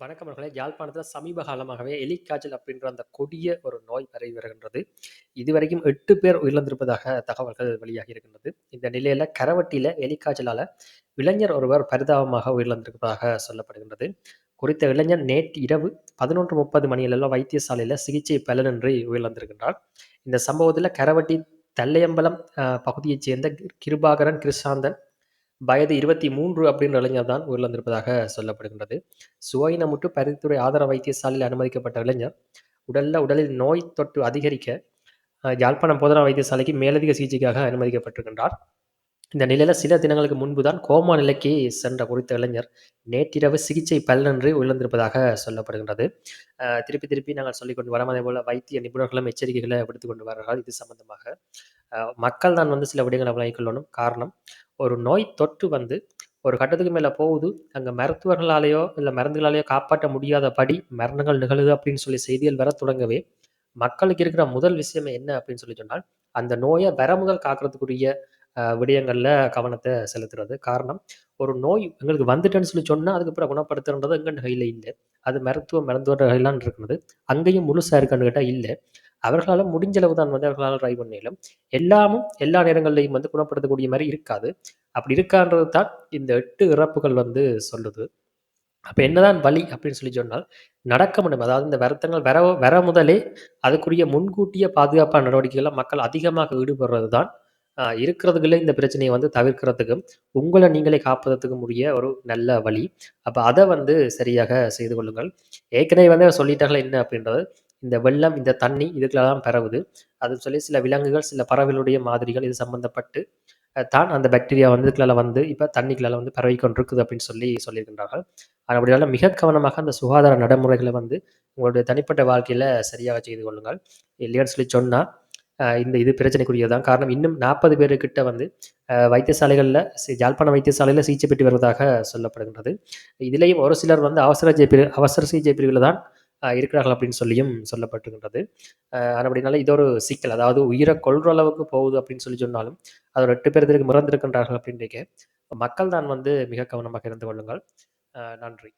வணக்கம் அவர்களே யாழ்ப்பாணத்தில் சமீப காலமாகவே எலிக்காய்ச்சல் அப்படின்ற அந்த கொடிய ஒரு நோய் பரவி வருகின்றது. இதுவரைக்கும் எட்டு பேர் உயிரிழந்திருப்பதாக தகவல்கள் வெளியாகி இருக்கின்றது. இந்த நிலையில கரவட்டியில எலிக்காய்ச்சலால இளைஞர் ஒருவர் பரிதாபமாக உயிரிழந்திருப்பதாக சொல்லப்படுகின்றது. குறித்த இளைஞர் நேற்று இரவு பதினொன்று முப்பது மணியிலெல்லாம் வைத்தியசாலையில சிகிச்சை பலனின்றி உயிரிழந்திருக்கின்றார். இந்த சம்பவத்தில் கரவட்டி தல்லையம்பலம் பகுதியைச் சேர்ந்த கிருபாகரன் கிருஷாந்தன் வயது இருபத்தி மூன்று அப்படின்ற இளைஞர் தான் உயிரிழந்திருப்பதாக சொல்லப்படுகின்றது. சுவையினமுற்று பரிந்துரை ஆதார வைத்தியசாலையில் அனுமதிக்கப்பட்ட இளைஞர் உடல்ல உடலில் நோய் தொற்று அதிகரிக்க யாழ்ப்பாணம் போதனா வைத்தியசாலைக்கு மேலதிக சிகிச்சைக்காக அனுமதிக்கப்பட்டிருக்கின்றார். இந்த நிலையில சில தினங்களுக்கு முன்பு தான் கோமா நிலைக்கு சென்ற குறித்த இளைஞர் நேற்றிரவு சிகிச்சை பலனின்றி உயிரிழந்திருப்பதாக சொல்லப்படுகின்றது. திருப்பி திருப்பி நாங்கள் சொல்லிக்கொண்டு வரோம். போல வைத்திய நிபுணர்களும் எச்சரிக்கைகளை விடுத்துக் கொண்டு வருகிறார்கள் இது சம்பந்தமாக மக்கள் தான் வந்து சில விடயங்களை விளைவிக்கொள்ளணும் காரணம் ஒரு நோய் தொற்று வந்து ஒரு கட்டத்துக்கு மேலே போகுது. அங்கே மருத்துவர்களாலேயோ இல்லை மருந்துகளாலேயோ காப்பாற்ற முடியாதபடி மரணங்கள் நிகழுது அப்படின்னு சொல்லி செய்திகள் வர தொடங்கவே மக்களுக்கு இருக்கிற முதல் விஷயம் என்ன அப்படின்னு சொல்லி சொன்னால் அந்த நோயை வர முதல் காக்கிறதுக்குரிய விடயங்களில் கவனத்தை செலுத்துறது. காரணம் ஒரு நோய் எங்களுக்கு வந்துட்டேன்னு சொல்லி சொன்னால் அதுக்கப்புறம் குணப்படுத்துறது எங்கள் கையில் இல்லை. அது மருத்துவ மருத்துவர்கள்லாம் இருக்கிறது அங்கேயும் முழுசாக இருக்கான்னு கேட்டால் இல்லை. அவர்களால் முடிஞ்ச அளவு தான் வந்து அவர்களால் ட்ரை பண்ணிடலாம் எல்லாமும் எல்லா நேரங்கள்லையும் வந்து குணப்படுத்தக்கூடிய மாதிரி இருக்காது. அப்படி இருக்கான்றது தான் இந்த எட்டு இறப்புகள் வந்து சொல்லுது. அப்போ என்னதான் வழி அப்படின்னு சொல்லி சொன்னால் நடக்க முடியும். அதாவது இந்த வருத்தங்கள் வர வர முதலே அதுக்குரிய முன்கூட்டிய பாதுகாப்பான நடவடிக்கைகளை மக்கள் அதிகமாக ஈடுபடுறது தான் இருக்கிறதுக்குள்ளே இந்த பிரச்சனையை வந்து தவிர்க்கிறதுக்கும் உங்களை நீங்களே காப்பதற்கும் உரிய ஒரு நல்ல வழி. அப்போ அதை வந்து சரியாக செய்து கொள்ளுங்கள். ஏற்கனவே வந்து சொல்லிட்டார்கள் என்ன அப்படின்றது இந்த வெள்ளம் இந்த தண்ணி இதுக்கெல்லாம் பரவுது. அது சொல்லி சில விலங்குகள் சில பறவைகளுடைய மாதிரிகள் இது சம்பந்தப்பட்டு தான் அந்த பாக்டீரியா வந்து இதுக்குள்ள வந்து இப்போ தண்ணிக்குள்ள வந்து பரவி கொண்டிருக்குது அப்படின்னு சொல்லி சொல்லியிருக்கின்றார்கள். அப்படினால மிக கவனமாக அந்த சுகாதார நடைமுறைகளை வந்து உங்களுடைய தனிப்பட்ட வாழ்க்கையில் சரியாக செய்து கொள்ளுங்கள். இல்லையான்னு சொல்லி சொன்னால் இந்த இது பிரச்சனைக்குரியதுதான் காரணம் இன்னும் நாற்பது பேருக்கிட்ட வந்து வைத்தியசாலைகளில் வைத்தியசாலைகள்ல சி- யாழ்ப்பாண வைத்தியசாலையில சிகிச்சை பெற்று வருவதாக சொல்லப்படுகின்றது. இதுலேயும் ஒரு சிலர் வந்து அவசர சிகிச்சை பிரிவு அவசர சிகிச்சை பிரிவில் தான் இருக்கிறார்கள் அப்படின்னு சொல்லியும் சொல்லப்பட்டுகின்றது அஹ், அப்படினால இது ஒரு சிக்கல். அதாவது உயிரை கொள்கிற அளவுக்கு போகுது அப்படின்னு சொல்லி சொன்னாலும் அது ஒரு எட்டு பேர் இதற்கு மறந்திருக்கின்றார்கள் அப்படின்றீங்க. மக்கள் தான் வந்து மிக கவனமாக இருந்து கொள்ளுங்கள். நன்றி.